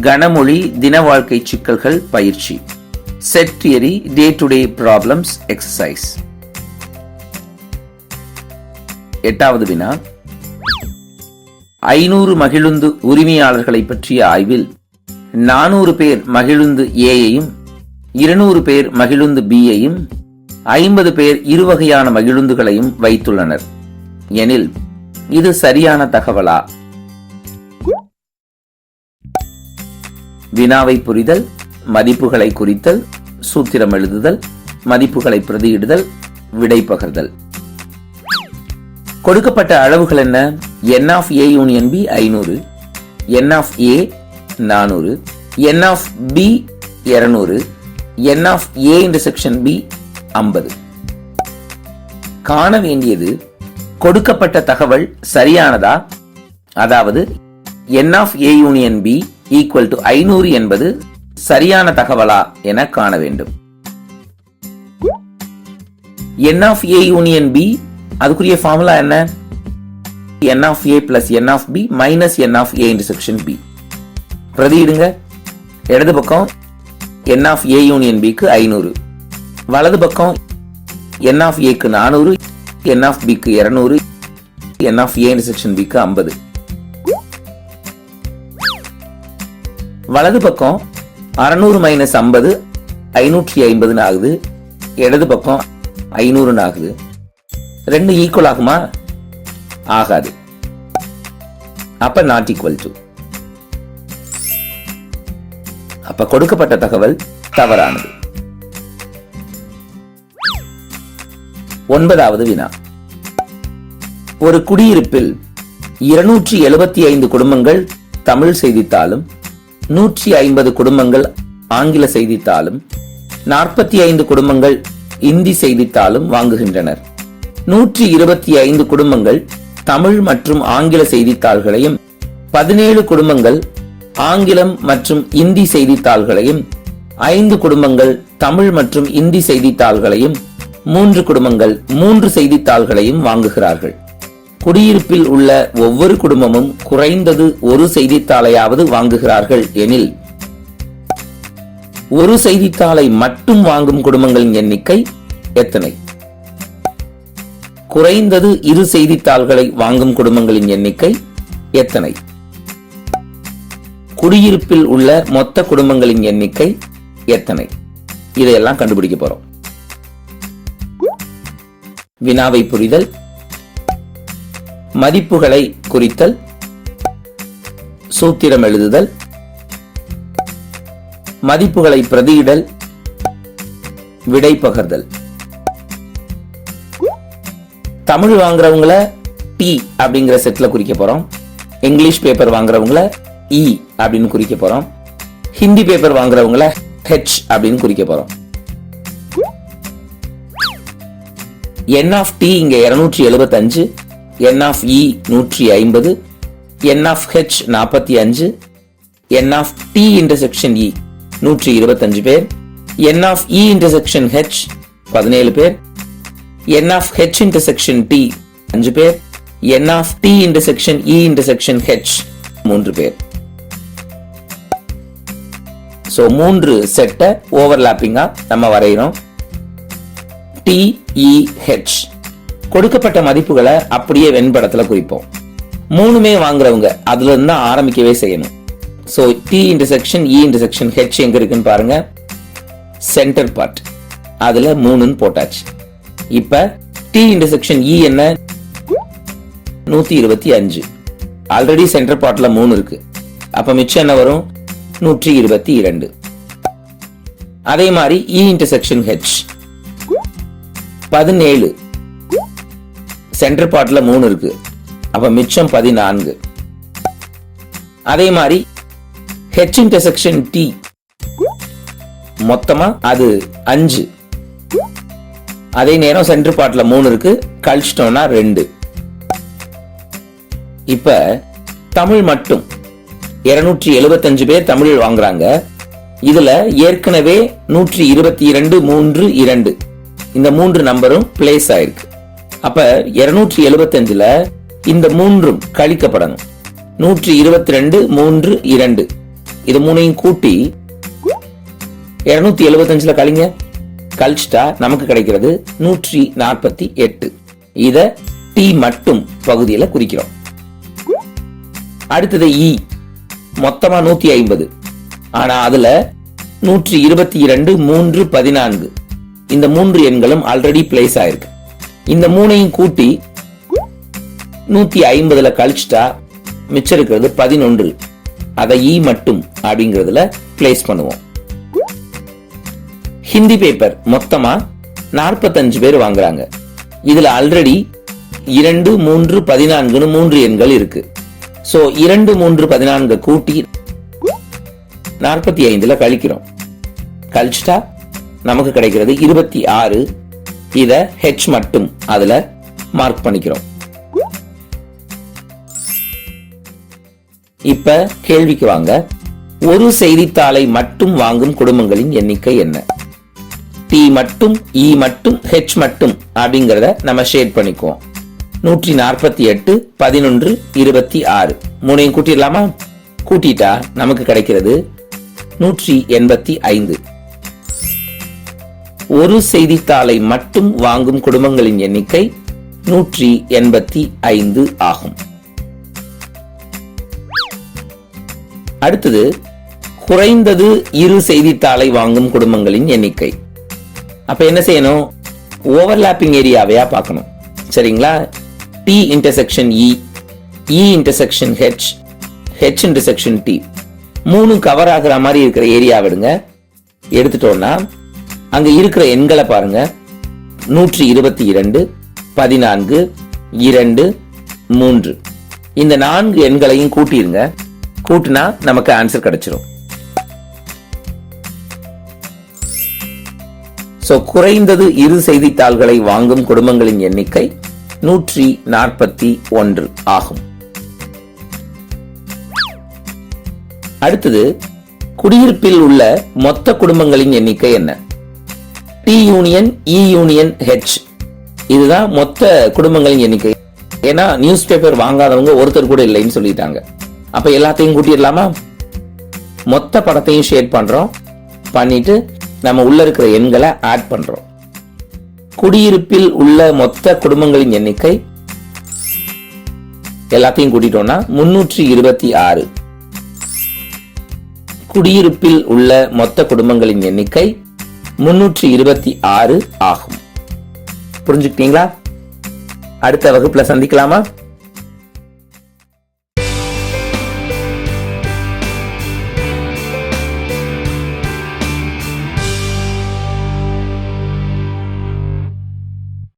கனமொழி தின வாழ்க்கை சிக்கல்கள் பயிற்சி. Set theory day to day problems exercise எட்டாவது வினா. ஐநூறு மகிழுந்து உரிமையாளர்களை பற்றிய ஆய்வில் நானூறு பேர் மகிழுந்து ஏயையும் இருநூறு பேர் மகிழுந்து பியையும் ஐம்பது பேர் இருவகையான மகிழுந்துகளையும் வைத்துள்ளனர். எனில் இது சரியான தகவலா? வினாவை புரிதல் மதிப்புகளை குறித்தல் சூத்திரம் எழுதுதல் மதிப்புகளை பிரதியிடுதல் விடை பகிர்தல். கொடுக்கப்பட்ட அளவுகள் என்ன? N of A union B ஐநூறு என் ஆஃப் ஏ நானூறு என் ஆஃப் பி இருநூறு n of A intersection B ஐம்பது. காண வேண்டியது கொடுக்கப்பட்ட தகவல் சரியானதா? அதாவது n of A union B equal to ஐநூறு என்பது சரியான தகவலா என காண வேண்டும். N of A union B அதுக்குரிய ஃபார்முலா என்ன? N of A plus n of B minus n of A intersection B பிரதியிடுங்க இடது பக்கம் என் ஆஃப் ஏ யூனியன் பிக்கு ஐநூறு. வலது பக்கம் என் ஆஃப் ஏக்கு நானூறு என் ஆஃப் பிக்கு இருநூறு என் ஆஃப் ஏ இன்டர்செக்ஷன் பிக்கு ஐம்பது. வலது பக்கம் அறுநூறு மைனஸ் ஐம்பது ஐநூற்றி ஐம்பதுன்னு ஆகுது. இடது பக்கம் ஐநூறுன்னு ஆகுது. ரெண்டு ஈக்குவல் ஆகுமா? ஆகாது. அப்ப நாட் ஈக்குவல் டு அப்ப கொடுக்கப்பட்ட தகவல் தவறானது. ஒன்பதாவது வினா. ஒரு குடியிருப்பில் இருநூற்றி எழுபத்தி ஐந்து குடும்பங்கள் தமிழ் செய்தித்தாளும் நூற்றி ஐம்பது குடும்பங்கள் ஆங்கில செய்தித்தாளும் நாற்பத்தி ஐந்து குடும்பங்கள் இந்தி செய்தித்தாளும் வாங்குகின்றனர். நூற்றி இருபத்தி ஐந்து குடும்பங்கள் தமிழ் மற்றும் ஆங்கில செய்தித்தாள்களையும் பதினேழு குடும்பங்கள் ஆங்கிலம் மற்றும் இந்தி செய்தித்தாள்களையும் ஐந்து குடும்பங்கள் தமிழ் மற்றும் இந்தி செய்தித்தாள்களையும் மூன்று குடும்பங்கள் மூன்று செய்தித்தாள்களையும் வாங்குகிறார்கள். குடியிருப்பில் உள்ள ஒவ்வொரு குடும்பமும் குறைந்தது ஒரு செய்தித்தாளையாவது வாங்குகிறார்கள் எனில் ஒரு செய்தித்தாளை மட்டும் வாங்கும் குடும்பங்களின் எண்ணிக்கை எத்தனை? குறைந்தது இரு செய்தித்தாள்களை வாங்கும் குடும்பங்களின் எண்ணிக்கை எத்தனை? குடியிருப்பில் உள்ள மொத்த குடும்பங்களின் எண்ணிக்கை எத்தனை? இதையெல்லாம் கண்டுபிடிக்க போறோம். வினாவை புரிதல் மதிப்புகளை குறித்தல் சூத்திரம் எழுதுதல் மதிப்புகளை பிரதியிடல் விடை பகர்தல். தமிழ் வாங்குறவங்கள டி அப்படிங்கிற செட்ல குறிக்க போறோம். இங்கிலீஷ் பேப்பர் வாங்குறவங்கள இ அப்படின்னு குறிக்க போறோம். ஹிந்தி பேப்பர் வாங்குறவங்கள ஹெச் அப்படின்னு குறிக்க போறோம். என் ஆஃப் டி இங்க இருநூற்றி எழுபத்தஞ்சு. என் ஆஃப் இ நூற்றி ஐம்பது என் ஆஃப் ஹெச் நாற்பத்தி அஞ்சு n of T intersection E நூற்றி இருபத்தஞ்சு பேர் n of E intersection H பதினேழு பேர் n of H intersection T அஞ்சு பேர் n of T intersection E intersection H மூன்று பேர். சோ மூன்று செட்டை ஓவர்லாப்பிங்காக நம்ம வரைகிறோம் டி இ ஹெச் கொடுக்கப்பட்ட மதிப்புகளை அப்படியே வெண்படத்துல குறிப்போம். மூணுமே வாங்குறவங்க அதுல இருந்து தான் ஆரம்பிக்கவே செய்யணும். So T intersection E intersection H எங்க இருக்குன்னு பாருங்க. சென்டர் பார்ட் அதுல மூணுன்னு போட்டாச்சு. இப்ப டி இன்டர்செக்ஷன் இ என்ன? நூத்தி இருபத்தி அஞ்சு. ஆல்ரெடி சென்டர் பார்ட்ல மூணு இருக்கு. அப்ப மிச்சம் என்ன வரும்? நூற்றி இருபத்தி இரண்டு. அதே மாதிரி இ இன்டர்செக்ஷன் ஹெச் பதினேழு. சென்டர் பார்ட்ல மூணு இருக்கு. அப்ப மிச்சம் பதினான்கு. அதே மாதிரி ஹெச் இன்டர்செக்ஷன் டி மொத்தமா அது அஞ்சு. அதே நேரம் சென்டர் பார்ட்ல மூணு இருக்கு. கழிச்சிட்டோம்னா ரெண்டு. இப்ப தமிழ் மட்டும். இருநூற்றி எழுபத்தஞ்சு பேர் தமிழ் வாங்குறாங்க. இதுல ஏற்கனவே நூற்றி இருபத்தி இரண்டு மூன்று இரண்டு. இந்த மூன்று நம்பரும் பிளேஸ் ஆயிருக்கு. அப்ப இருநூற்றி எழுபத்தஞ்சுல இந்த மூன்றும் கழிக்கப்படணும். நூற்றி இருபத்தி ரெண்டு மூன்று இரண்டு. இது மூணையும் கூட்டி இருநூத்தி எழுபத்தஞ்சுல கழிங்க. கழிச்சிட்டா நமக்கு கிடைக்கிறது நூற்றி நாற்பத்தி எட்டு. இத டி மட்டும் பகுதியில குறிக்கிறோம். அடுத்தது இ மொத்தமா நூத்தி ஐம்பது ஆனா அதுல நூற்றி இருபத்தி இரண்டு மூன்று பதினான்கு. இந்த மூன்று எண்களும் ஆல்ரெடி பிளேஸ் ஆயிருக்கு. இந்த மூணையும் கூட்டி நூத்தி ஐம்பதுல கழிச்சிட்டா மிச்சம் இருக்கிறது பதினொன்று. அதை இ மட்டும் அப்படிங்கறதுல பிளேஸ் பண்ணுவோம். ஹிந்தி பேப்பர் மொத்தமா நாற்பத்தஞ்சு பேர் வாங்குறாங்க. இதுல ஆல்ரெடி இரண்டு மூன்று பதினான்குன்னு மூன்று எண்கள் இருக்கு. சோ இரண்டு மூன்று பதினான்கு கூட்டி நாற்பத்தி ஐந்துல கழிக்கிறோம். கழிச்சிட்டா நமக்கு கிடைக்கிறது இருபத்தி ஆறு. இத ஹெச் மட்டும் அதுல மார்க் பண்ணிக்கிறோம். இப்ப கேள்விக்கு வாங்க. ஒரு செய்தித்தாளை மட்டும் வாங்கும் குடும்பங்களின் எண்ணிக்கை என்ன? டி மட்டும் இ மட்டும் ஹெச் மட்டும் அப்படிங்கறத நம்ம ஷேர் பண்ணிக்குவோம். நூற்றி நாற்பத்தி எட்டு பதினொன்று இருபத்தி ஆறு. மூணையும் கூட்டிடலாமா? கூட்டிட்டா நமக்கு கிடைக்கிறது நூற்றி எண்பத்தி ஐந்து. ஒரு செய்தித்தாளை மட்டும் வாங்கும் குடும்பங்களின் எண்ணிக்கை நூற்றி எண்பத்தி ஐந்து ஆகும். அடுத்தது குறைந்தது இரு செய்தித்தாளை வாங்கும் குடும்பங்களின் எண்ணிக்கை. அப்ப என்ன செய்யணும்? ஓவர்லாப்பிங் ஏரியாவையா பார்க்கணும். சரிங்களா? T intersection E E intersection H H intersection T மூணு கவர் ஆகுற மாதிரி இருக்கிற ஏரியா விடுங்க எடுத்துட்டோம்னா அங்க இருக்கிற எண்களை பாருங்க. நூற்றி இருபத்தி இரண்டு பதினான்கு இரண்டு மூன்று. இந்த நான்கு எண்களையும் கூட்டிருங்க. கூட்டினா நமக்கு ஆன்சர் கிடைச்சிரும். சோ குறைந்தது இரு செய்தித்தாள்களை வாங்கும் குடும்பங்களின் எண்ணிக்கை நூற்றி நாற்பத்தி ஒன்று ஆகும். அடுத்தது குடியிருப்பில் உள்ள மொத்த குடும்பங்களின் எண்ணிக்கை என்ன? T union E union H இதுதான் மொத்த குடும்பங்களின் எண்ணிக்கை. ஏன்னா நியூஸ் பேப்பர் வாங்காதவங்க ஒருத்தர் கூட இல்லைன்னு சொல்லிட்டாங்க. அப்ப எல்லாத்தையும் கூட்டிடலாமா? மொத்த படத்தையும் ஷேர் பண்றோம். பண்ணிட்டு நம்ம உள்ள இருக்கிற எண்களை ஆட் பண்றோம். குடியிருப்பில் உள்ள மொத்த குடும்பங்களின் எண்ணிக்கை எல்லாத்தையும் கூட்டிட்டோம்னா முன்னூற்றி இருபத்தி ஆறு. குடியிருப்பில் உள்ள மொத்த குடும்பங்களின் எண்ணிக்கை முன்னூற்றி இருபத்தி ஆறு ஆகும். புரிஞ்சுக்கிட்டீங்களா? அடுத்த வகுப்புல சந்திக்கலாமா?